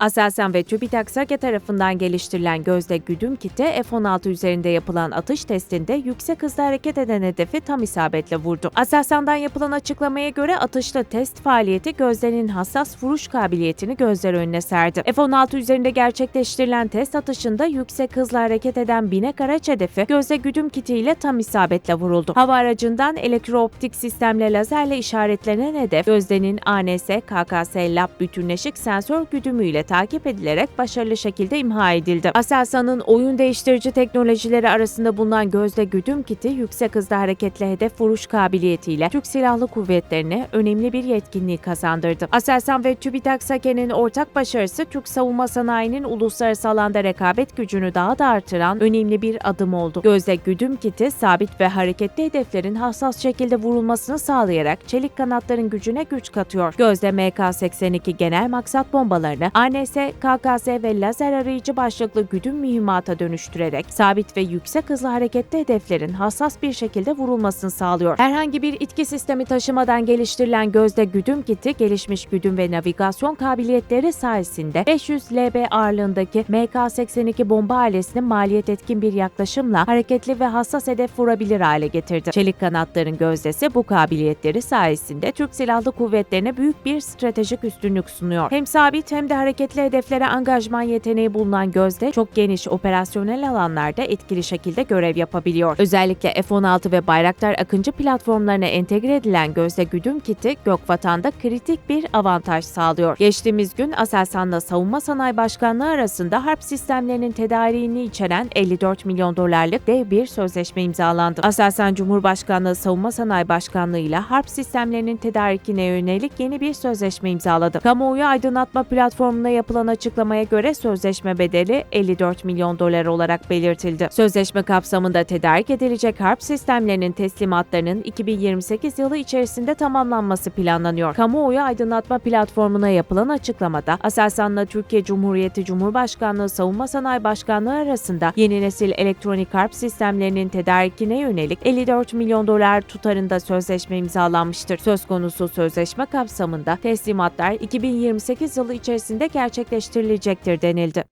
Aselsan ve TÜBİTAK SAGE tarafından geliştirilen gözde güdüm kiti F-16 üzerinde yapılan atış testinde yüksek hızla hareket eden hedefi tam isabetle vurdu. Aselsan'dan yapılan açıklamaya göre atışlı test faaliyeti gözlerin hassas vuruş kabiliyetini gözler önüne serdi. F-16 üzerinde gerçekleştirilen test atışında yüksek hızla hareket eden binek araç hedefi gözde güdüm kitiyle tam isabetle vuruldu. Hava aracından elektrooptik sistemle lazerle işaretlenen hedef gözdenin ANS, KKS Lab bütünleşik sensör güdümüyle takip edilerek başarılı şekilde imha edildi. Aselsan'ın oyun değiştirici teknolojileri arasında bulunan gözde güdüm kiti yüksek hızda hareketli hedef vuruş kabiliyetiyle Türk Silahlı Kuvvetleri'ne önemli bir yetkinliği kazandırdı. Aselsan ve TÜBİTAK SAKE'nin ortak başarısı Türk savunma sanayinin uluslararası alanda rekabet gücünü daha da artıran önemli bir adım oldu. Gözde güdüm kiti sabit ve hareketli hedeflerin hassas şekilde vurulmasını sağlayarak çelik kanatların gücüne güç katıyor. Gözde MK-82 genel maksat bombalarını ANS, KKS ve lazer arayıcı başlıklı güdüm mühimmata dönüştürerek sabit ve yüksek hızlı hareketli hedeflerin hassas bir şekilde vurulmasını sağlıyor. Herhangi bir itki sistemi taşımadan geliştirilen gözde güdüm kiti gelişmiş güdüm ve navigasyon kabiliyetleri sayesinde 500 lb ağırlığındaki MK-82 bomba ailesini maliyet etkin bir yaklaşımla hareketli ve hassas hedef vurabilir hale getirdi. Çelik kanatların gözdesi bu kabiliyetleri sayesinde Türk Silahlı Kuvvetleri'ne büyük bir stratejik üstünlük sunuyor. Hem sabit hem de hareketli hedeflere angajman yeteneği bulunan gözde çok geniş operasyonel alanlarda etkili şekilde görev yapabiliyor. Özellikle F-16 ve Bayraktar Akıncı platformlarına entegre edilen gözde güdüm kiti Gökvatan'da kritik bir avantaj sağlıyor. Geçtiğimiz gün Aselsan'la Savunma Sanayi Başkanlığı arasında harp sistemlerinin tedariğini içeren 54 milyon dolarlık dev bir sözleşme imzalandı. Aselsan Cumhurbaşkanlığı Savunma Sanayi Başkanlığı ile harp sistemlerinin tedarikine yönelik yeni bir sözleşme imzaladı. Kamuoyu aydınlatma platformuna yapılan açıklamaya göre sözleşme bedeli 54 milyon dolar olarak belirtildi. Sözleşme kapsamında tedarik edilecek harp sistemlerinin teslimatlarının 2028 yılı içerisinde tamamlanması planlanıyor. Kamuoyu aydınlatma platformuna yapılan açıklamada Aselsan'la Türkiye Cumhuriyeti Cumhurbaşkanlığı Savunma Sanayi Başkanlığı arasında yeni nesil elektronik harp sistemlerinin tedarikine yönelik 54 milyon dolar tutarında sözleşme imzalanmıştır. Söz konusu sözleşme kapsamında teslimatlar 2028 yılı içerisinde gerçekleştirilecektir denildi.